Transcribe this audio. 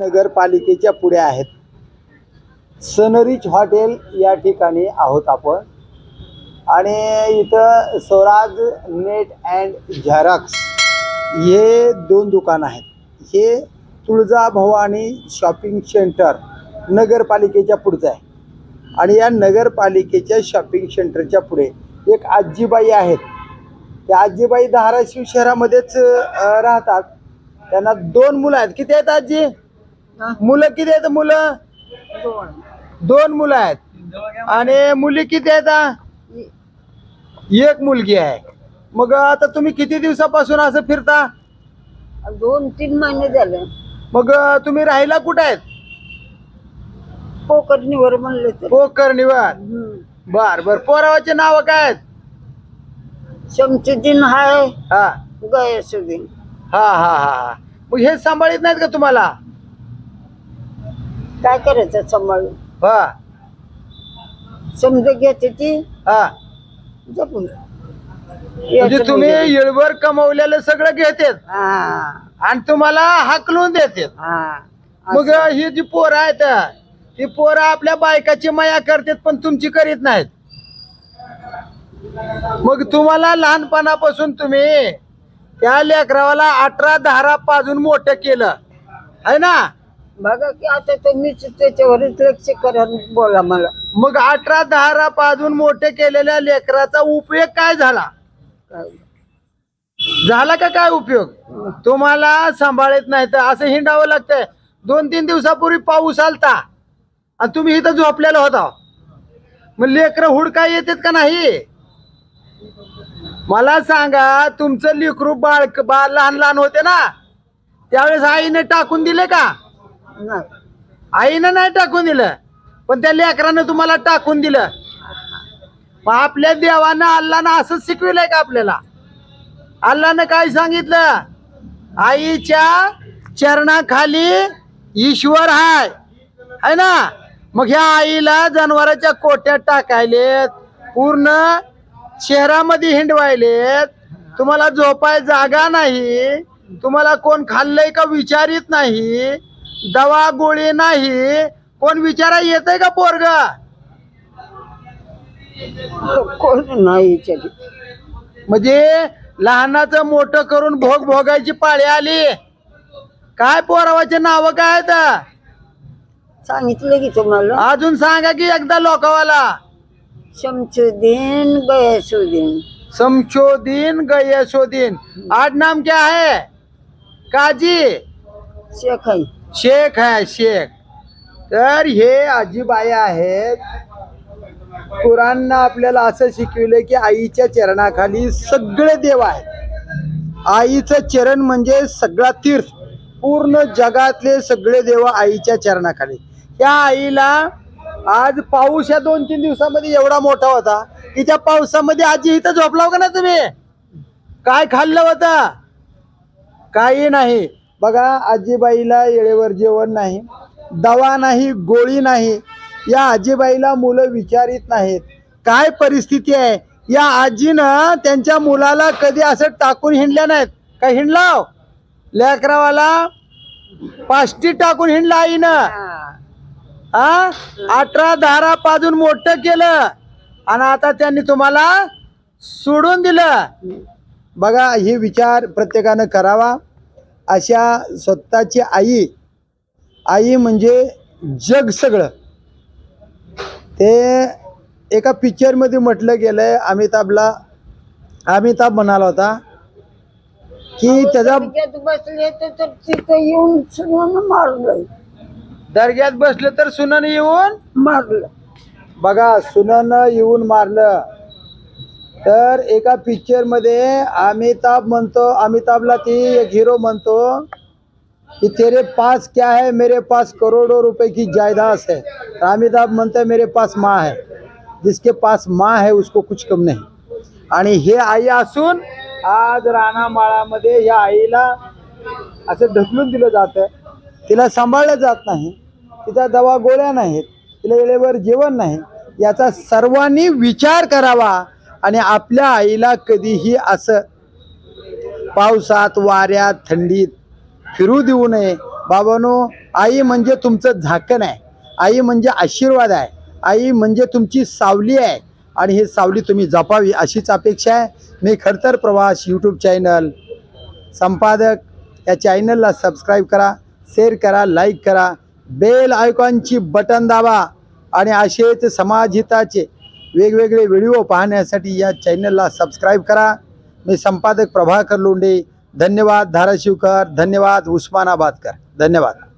नगरपालिकेच्या पुढे आहेत. सनरिच हॉटेल या ठिकाणी आहोत आपण. आणि इथं स्वराज नेट अँड झेरॉक्स हे दोन दुकान आहेत. हे तुळजाभवानी शॉपिंग सेंटर नगरपालिकेच्या पुढचं आहे. आणि या नगरपालिकेच्या शॉपिंग सेंटरच्या पुढे एक आजीबाई आहेत. त्या आजीबाई धाराशिव शहरामध्येच राहतात. त्यांना दोन मुलं आहेत. किती आहेत आजी? मुलं किती आहेत मुलं? दोन मुलं आहेत. आणि मुली किती आहेत? एक मुलगी आहे. मग आता तुम्ही किती दिवसापासून असं फिरता? दोन तीन महिने झाले. मग तुम्ही राहिला कुठं आहेत? पोकरणीवर म्हणले तर. पोकर निवार. हम्म. बर बर. पोरावाचे नाव काय आहेत? शमसुद्दीन हाय. हा. गयसुद्दीन. हा हा हा हा. मग हे सांभाळीत नाहीत का तुम्हाला? काय करायचं सांभाळून? हा. समजा घ्यायची ती? हा. जपून. म्हणजे तुम्ही येळभर कमवलेलं सगळं घेतात. हा. आणि तुम्हाला हाकलून देतात. हा. मग ही जी पोरं आहेत ती पोरं आपल्या बायकाची माया करतात पण तुमची करीत नाहीत. मग तुम्हाला लहानपणापासून तुम्ही त्या लेकरावाला अठरा धारा पाजून मोठं केलं. आहे ना? बघा की आता तुम्हीच त्याच्यावरच लक्ष करा बोला मला. मग अठरा धारा पाजून मोठे केलेल्या लेकराचा उपयोग काय झाला? झाला का काय उपयोग? तुम्हाला सांभाळत नाही तर असं हिंडावं लागतंय. दोन तीन दिवसापूर्वी पाऊस आलता. आणि तुम्ही इथं झोपलेला होता. मग लेकरं हुडका येतात का नाही? मला सांगा तुमचं लेकरू बाळ बाळ लहान लहान होते ना? त्यावेळेस आईने टाकून दिले का. आईनं नाही टाकून दिलं पण त्या लेकरानं तुम्हाला टाकून दिलं. मग आपल्या देवानं अल्लानं असंच शिकविलंय का आपल्याला? अल्लानं काय सांगितलं? आईच्या चरणाखाली ईश्वर हाय. है ना? मग ह्या आईला जनावराच्या कोट्यात टाकायलेत पूर्ण शहरामध्ये हिंडवायलेत. तुम्हाला झोपाय जागा नाही. तुम्हाला कोण खाल्लंय का विचारित नाही. दवा गोळी नाही. कोण विचारा येतंय का पोरग? कोण नाही. म्हणजे लहानाचं मोठं करून भोग भोगायची पाळी आली. काय पोरावाचे नाव काय आहेत? सांगितलं की तुम्हाला. अजून सांगा की एकदा लोकावाला. शमसुद्दीन गयसुद्दीन. समशोदीन गयसोदीन आठ नाम क्या है? काजी? शेख आहे शेख आहे शेख। तर हे आजीबाया आहेत. कुराणनं आपल्याला असं शिकविलं की आईच्या चरणाखाली सगळे देव आहेत. आईचं चरण म्हणजे सगळा तीर्थ. पूर्ण जगातले सगळे देव आईच्या चरणाखाली. त्या आईला आज पाऊस या दोन तीन दिवसामध्ये एवढा मोठा होता की त्या पावसामध्ये आजी इथं झोपला का ना तुम्ही? काय खाल्लं होतं? काही नाही. बघा आजीबाईला येळेवर जेवण नाही दवा नाही गोळी नाही या आजीबाईला मुलं विचारित नाहीत. काय परिस्थिती आहे? या आजीनं त्यांच्या मुलाला कधी असं टाकून हिंडल्या नाहीत. काय हिंडलाव हो? लेकरावाला पाष्टी टाकून हिंडला आईनं. हा अठरा धारा पाजून मोठं केलं. आणि आता त्यांनी तुम्हाला सोडून दिलं. बघा हे विचार प्रत्येकानं करावा. अशा स्वतःची आई आई म्हणजे जग सगळं. ते एका पिक्चरमध्ये म्हटलं गेलंय अमिताभला. अमिताभ म्हणाला होता की त्याचा दर्ग्यात बसले तर तर तिथं येऊन सुनानं मारलं. दर्ग्यात बसलं तर सुनन येऊन? मारलं. बघा सुनन येऊन मारलं. तर एका पिक्चरमध्ये अमिताभ म्हणतो अमिताभला ती एक हिरो म्हणतो कि तेरे पास क्या है? मेरे पास करोडो रुपये की जायदाद है। तर अमिताभ म्हणतो मेरे पास माँ है। जिसके पास माँ है उसको कुछ कम नाही। आणि हे आई असून आज राणामाळामध्ये या आईला असं ढकलून दिलं जातं तिला सांभाळलं जात नाही. तिचा दवा गोळ्या नाहीत. तिला वेळेवर जेवण नाही. याचा सर्वांनी विचार करावा. आणि आपल्या आईला कधीही असं पावसात वाऱ्यात थंडीत फिरू देऊ नये. बाबानो आई म्हणजे तुमचं झाकण आहे. आई म्हणजे आशीर्वाद आहे. आई म्हणजे तुमची सावली आहे. आणि ही सावली तुम्ही जपावी अशीच अपेक्षा आहे. मी खरतर प्रवास यूट्यूब चॅनल संपादक या चॅनलला सबस्क्राईब करा शेअर करा लाईक करा. बेल आयकॉनची बटन दाबा. आणि असेच समाजहिताचे वेगवेगळे व्हिडिओ पाहण्यासाठी या चॅनलला सबस्क्राईब करा. मी संपादक प्रभाकर लोंडे धन्यवाद धाराशिवकर. धन्यवाद उस्मानाबादकर. धन्यवाद.